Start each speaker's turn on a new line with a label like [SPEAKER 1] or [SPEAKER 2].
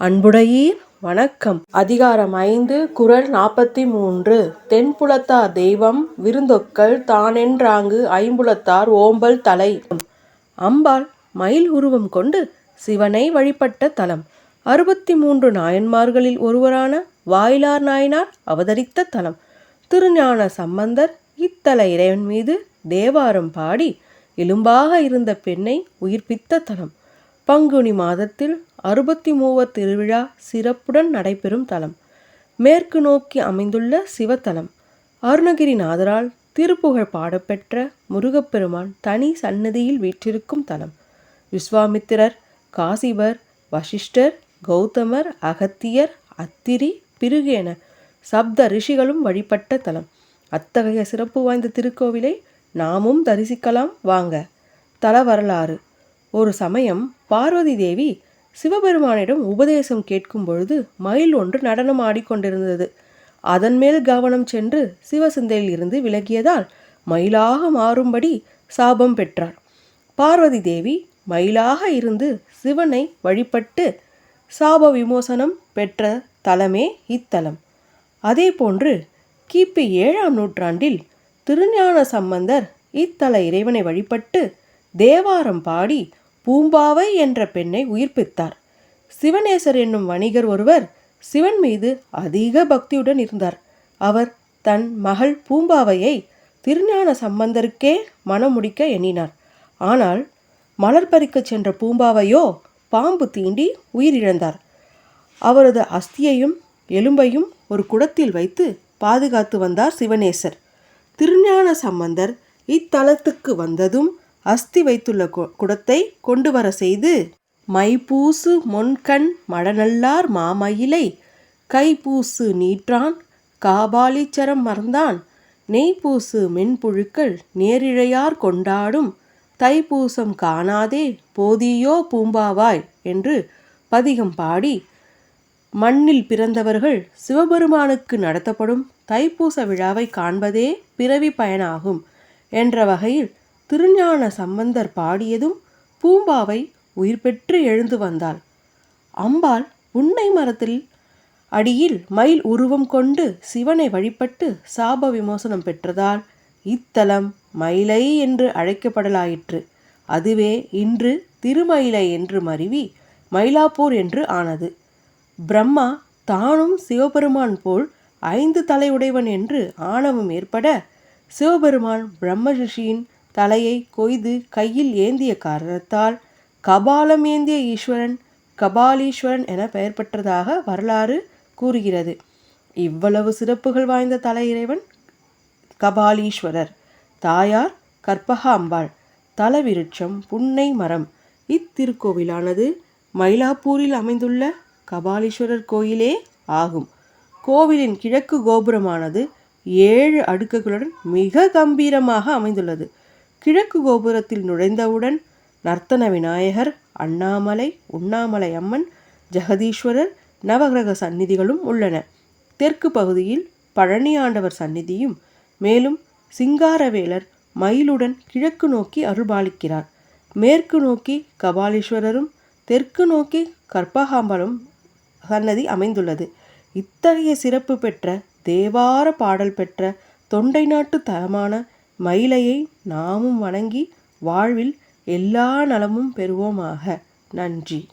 [SPEAKER 1] அன்புடையீர் வணக்கம். அதிகாரம் ஐந்து குரல் நாற்பத்தி மூன்று தென்புலத்தார் தெய்வம் விருந்தொக்கல் தானென்றாங்கு ஐம்புலத்தார் ஓம்பல் தலை. அம்பாள் மயில் உருவம் கொண்டு சிவனை வழிபட்ட தலம். அறுபத்தி மூன்று நாயன்மார்களில் ஒருவரான வாயிலார் நாயனார் அவதரித்த தலம். திருஞான சம்பந்தர் இத்தல இறைவன் மீது தேவாரம் பாடி எலும்பாக இருந்த பெண்ணை உயிர்ப்பித்த தலம். பங்குனி மாதத்தில் அறுபத்தி மூவர் திருவிழா சிறப்புடன் நடைபெறும் தலம். மேற்கு நோக்கி அமைந்துள்ள சிவத்தலம். அருணகிரிநாதரால் திருப்புகழ் பாடப்பெற்ற முருகப்பெருமான் தனி சன்னதியில் வீற்றிருக்கும் தலம். விஸ்வாமித்திரர் காசிபர் வசிஷ்டர் கௌதமர் அகத்தியர் அத்திரி பிருகு என சப்த ரிஷிகளும் வழிபட்ட தலம். அத்தகைய சிறப்பு வாய்ந்த திருக்கோவிலை நாமும் தரிசிக்கலாம். வாங்க. தல வரலாறு ஒரு சமயம் பார்வதி தேவி சிவபெருமானிடம் உபதேசம் கேட்கும் பொழுது மயில் ஒன்று நடனம் ஆடிக்கொண்டிருந்தது அதன் மேல் கவனம் சென்று சிவசிந்தையில் இருந்து விலகியதால் மயிலாக மாறும்படி சாபம் பெற்றார். பார்வதி தேவி மயிலாக இருந்து சிவனை வழிபட்டு சாப விமோசனம் பெற்ற தலமே இத்தலம். அதேபோன்று கிபி ஏழாம் நூற்றாண்டில் திருஞான சம்பந்தர் இத்தல இறைவனை வழிபட்டு தேவாரம் பாடி பூம்பாவை என்ற பெண்ணை உயிர்ப்பித்தார். சிவநேசர் என்னும் வணிகர் ஒருவர் சிவன் மீது அதிக பக்தியுடன் இருந்தார். அவர் தன் மகள் பூம்பாவையை திருஞான சம்பந்தருக்கே மனம் முடிக்க எண்ணினார். ஆனால் மலர் பறிக்கச் சென்ற பூம்பாவையோ பாம்பு தீண்டி உயிரிழந்தார். அவரது அஸ்தியையும் எலும்பையும் ஒரு குடத்தில் வைத்து பாதுகாத்து வந்தார் சிவநேசர் திருஞான சம்பந்தர் இத்தலத்துக்கு வந்ததும் அஸ்தி வைத்துள்ள கு- குடத்தை கொண்டு வர செய்து மைபூசு மொன்கண் மடநல்லார் மாமயிலை கைபூசு நீற்றான் காபாலிச்சரம் மறந்தான் நெய்பூசு மென்புழுக்கள் நேரிழையார் கொண்டாடும் தைப்பூசம் காணாதே போதியோ பூம்பாவாய் என்று பதிகம் பாடி மண்ணில் பிறந்தவர்கள் சிவபெருமானுக்கு நடத்தப்படும் தைப்பூச விழாவை காண்பதே பிறவி பயனாகும் என்ற வகையில் திருஞான சம்பந்தர் பாடியதும் பூம்பாவை உயிர் பெற்று எழுந்து வந்தாள். அம்பாள் உன்னை மரத்தில் அடியில் மயில் உருவம் கொண்டு சிவனை வழிபட்டு சாப விமோசனம் பெற்றதால் இத்தலம் மயிலை என்று அழைக்கப்படலாயிற்று. அதுவே இன்று திருமயிலை என்று மருவி மயிலாப்பூர் என்று ஆனது. பிரம்மா தானும் சிவபெருமான் போல் ஐந்து தலையுடையவன் என்று ஆணவம் ஏற்பட சிவபெருமான் பிரம்ம ரிஷியின் தலையை கொய்து கையில் ஏந்திய காரணத்தால் கபாலம் ஏந்திய ஈஸ்வரன் கபாலீஸ்வரன் என பெயர் பெற்றதாக வரலாறு கூறுகிறது. இவ்வளவு சிறப்புகள் வாய்ந்த தலையிறைவன் கபாலீஸ்வரர். தாயார் கற்பக அம்பாள். தலவிருட்சம் புன்னை மரம். இத்திருக்கோவிலானது மயிலாப்பூரில் அமைந்துள்ள கபாலீஸ்வரர் கோயிலே ஆகும். கோவிலின் கிழக்கு கோபுரமானது ஏழு அடுக்குகளுடன் மிக கம்பீரமாக அமைந்துள்ளது. கிழக்கு கோபுரத்தில் நுழைந்தவுடன் நர்த்தன விநாயகர் அண்ணாமலை உண்ணாமலை அம்மன் ஜெகதீஸ்வரர் நவகிரக சந்நிதிகளும் உள்ளன. தெற்கு பகுதியில் பழனி ஆண்டவர் சந்நிதியும் மேலும் சிங்காரவேலர் மயிலுடன் கிழக்கு நோக்கி அருள்பாலிக்கிறார். மேற்கு நோக்கி கபாலீஸ்வரரும் தெற்கு நோக்கி கற்பகாம்பலும் சன்னதி அமைந்துள்ளது. இத்தகைய சிறப்பு பெற்ற தேவார பாடல் பெற்ற தொண்டை நாட்டு தரமான மயிலையை நாமும் வணங்கி வாழ்வில் எல்லா நலமும் பெறுவோமாக. நன்றி.